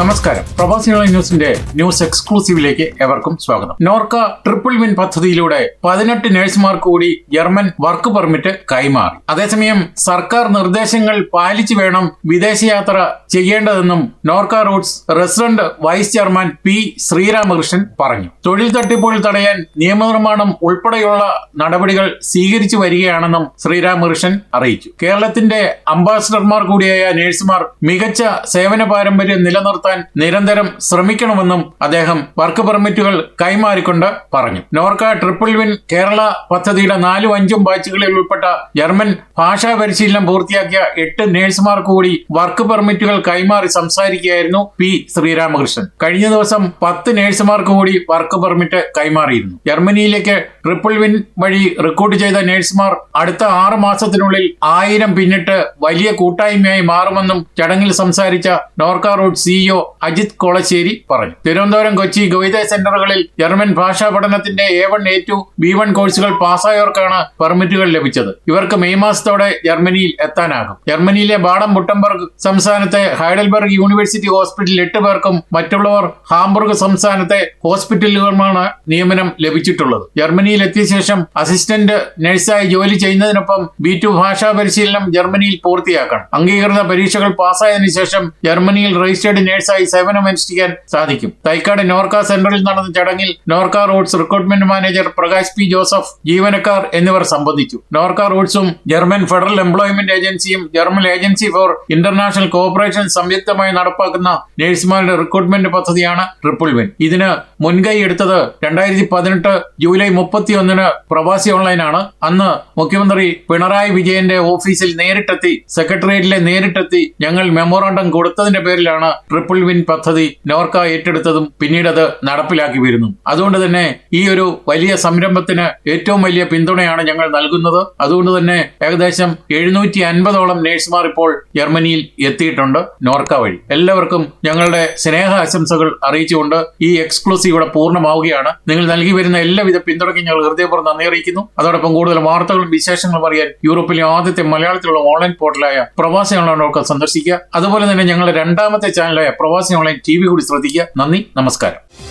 നമസ്കാരം. പ്രവാസികളെ ന്യൂസിന്റെ ന്യൂസ് എക്സ്ക്ലൂസീവിലേക്ക് എവർക്കും സ്വാഗതം. നോർക്ക ട്രിപ്പിൾ വിൻ പദ്ധതിയിലൂടെ പതിനെട്ട് നഴ്സുമാർക്ക് കൂടി ജർമ്മൻ വർക്ക് പെർമിറ്റ് കൈമാറി. അതേസമയം സർക്കാർ നിർദ്ദേശങ്ങൾ പാലിച്ചു വേണം വിദേശയാത്ര ചെയ്യേണ്ടതെന്നും Norka roots resident vice chairman P Sreeramakrishnan പറഞ്ഞു. തൊഴിൽ തട്ടിപ്പുകൾ തടയാൻ നിയമനിർമ്മാണം ഉൾപ്പെടെയുള്ള നടപടികൾ സ്വീകരിച്ചു വരികയാണെന്നും ശ്രീരാമകൃഷ്ണൻ അറിയിച്ചു. കേരളത്തിന്റെ അംബാസിഡർമാർ കൂടിയായ നഴ്സുമാർ മികച്ച സേവന പാരമ്പര്യം നിലനിർത്താൻ നിരന്തരം ശ്രമിക്കണമെന്നും അദ്ദേഹം വർക്ക് പെർമിറ്റുകൾ കൈമാറിക്കൊണ്ട് പറഞ്ഞു. നോർക്ക ട്രിപ്പിൾ വിൻ കേരള പദ്ധതിയുടെ നാലും അഞ്ചും ബാച്ചുകളിൽ ഉൾപ്പെട്ട ജർമ്മൻ ഭാഷാ പരിശീലനം പൂർത്തിയാക്കിയ എട്ട് നഴ്സുമാർക്ക് കൂടി വർക്ക് പെർമിറ്റുകൾ കൈമാറി സംസാരിക്കുകയായിരുന്നു പി ശ്രീരാമകൃഷ്ണൻ. കഴിഞ്ഞ ദിവസം പത്ത് നഴ്സുമാർക്ക് കൂടി വർക്ക് പെർമിറ്റ് കൈമാറിയിരുന്നു. ജർമ്മനിയിലേക്ക് ട്രിപ്പിൾ വിൻ വഴി റിക്രൂട്ട് ചെയ്ത നഴ്സുമാർ അടുത്ത ആറ് മാസത്തിനുള്ളിൽ ആയിരം പിന്നിട്ട് വലിയ കൂട്ടായ്മയായി മാറുമെന്നും ചടങ്ങിൽ സംസാരിച്ച നോർക്ക റൂട്ട് സിഇഒ അജിത് കോളശ്ശേരി പറഞ്ഞു. തിരുവനന്തപുരം കൊച്ചി ഗവിത സെന്ററുകളിൽ ജർമ്മൻ ഭാഷാ പഠനത്തിന്റെ A one A two B one കോഴ്സുകൾ പാസ്സായവർക്കാണ് പെർമിറ്റുകൾ ലഭിച്ചത്. ഇവർക്ക് മെയ് മാസത്തോടെ ജർമ്മനിയിൽ എത്താനാകും. ജർമ്മനിയിലെ ബാഡം ബുട്ടംബർഗ് സംസ്ഥാനത്തെ ഹൈഡൽബർഗ് യൂണിവേഴ്സിറ്റി ഹോസ്പിറ്റലിൽ എട്ട് പേർക്കും മറ്റുള്ളവർ ഹാംബർഗ് സംസ്ഥാനത്തെ ഹോസ്പിറ്റലുകളുമാണ് നിയമനം ലഭിച്ചിട്ടുള്ളത്. ജർമ്മനിയിൽ എത്തിയ ശേഷം അസിസ്റ്റന്റ് നഴ്സായി ജോലി ചെയ്യുന്നതിനൊപ്പം ബി ടു ഭാഷാ പരിശീലനം ജർമ്മനിയിൽ പൂർത്തിയാക്കണം. അംഗീകൃത പരീക്ഷകൾ പാസ്സായതിനു ശേഷം ജർമ്മനിയിൽ രജിസ്റ്റേർഡ് നഴ്സായി സേവനമനുഷ്ഠിക്കാൻ സാധിക്കും. തൈക്കാട് നോർക്ക സെന്ററിൽ നടന്ന ചടങ്ങിൽ Norka Roots recruitment manager Prakash P Joseph ജീവനക്കാർ എന്നിവർ സംബന്ധിച്ചു. നോർക്ക റൂട്ട്സും German federal employment ഏജൻസിയും German Agency for International Cooperation സംയുക്തമായി നടപ്പാക്കുന്ന നഴ്സുമാരുടെ റിക്രൂട്ട്മെന്റ് പദ്ധതിയാണ് ട്രിപ്പിൾ വിൻ ഇതിന് മുൻകൈ എടുത്തത് രണ്ടായിരത്തി പതിനെട്ട് ജൂലൈ മുപ്പത്തിയൊന്നിന് പ്രവാസി ഓൺലൈനാണ് അന്ന് മുഖ്യമന്ത്രി പിണറായി വിജയന്റെ ഓഫീസിൽ നേരിട്ടെത്തി സെക്രട്ടേറിയറ്റിലെ നേരിട്ടെത്തി ഞങ്ങൾ മെമ്മോറാണ്ടം കൊടുത്തതിന്റെ പേരിലാണ് ട്രിപ്പിൾ വിൻ പദ്ധതി നോർക്ക ഏറ്റെടുത്തതും പിന്നീട് അത് നടപ്പിലാക്കി വരുന്നു. അതുകൊണ്ട് തന്നെ ഈ ഒരു വലിയ സംരംഭത്തിന് ഏറ്റവും വലിയ പിന്തുണയാണ് ഞങ്ങൾ നൽകുന്നത്. അതുകൊണ്ട് തന്നെ ഏകദേശം എഴുന്നൂറ്റി അൻപതോളം നേഴ്സുമാർ ഇപ്പോൾ ജർമ്മനിയിൽ എത്തിയിട്ടുണ്ട് നോർക്ക വഴി. എല്ലാവർക്കും ഞങ്ങളുടെ സ്നേഹ ആശംസകൾ അറിയിച്ചുകൊണ്ട് ഈ എക്സ്ക്ലൂസീവ് ഇവിടെ പൂർണമാവുകയാണ്. നിങ്ങൾ നൽകി വരുന്ന എല്ലാവിധ പിന്തുണയ്ക്കും ഞങ്ങൾ ഹൃദയപൂർവം നന്ദി അറിയിക്കുന്നു. അതോടൊപ്പം കൂടുതൽ വാർത്തകളും വിശേഷങ്ങളും അറിയാൻ യൂറോപ്പിലെ ആദ്യത്തെ മലയാളത്തിലുള്ള ഓൺലൈൻ പോർട്ടലായ പ്രവാസി സന്ദർശിക്കുക. അതുപോലെ തന്നെ ഞങ്ങളുടെ രണ്ടാമത്തെ ചാനലായ പ്രവാസി ഓൺലൈൻ ടി വി കൂടി ശ്രദ്ധിക്കുക. നന്ദി നമസ്കാരം.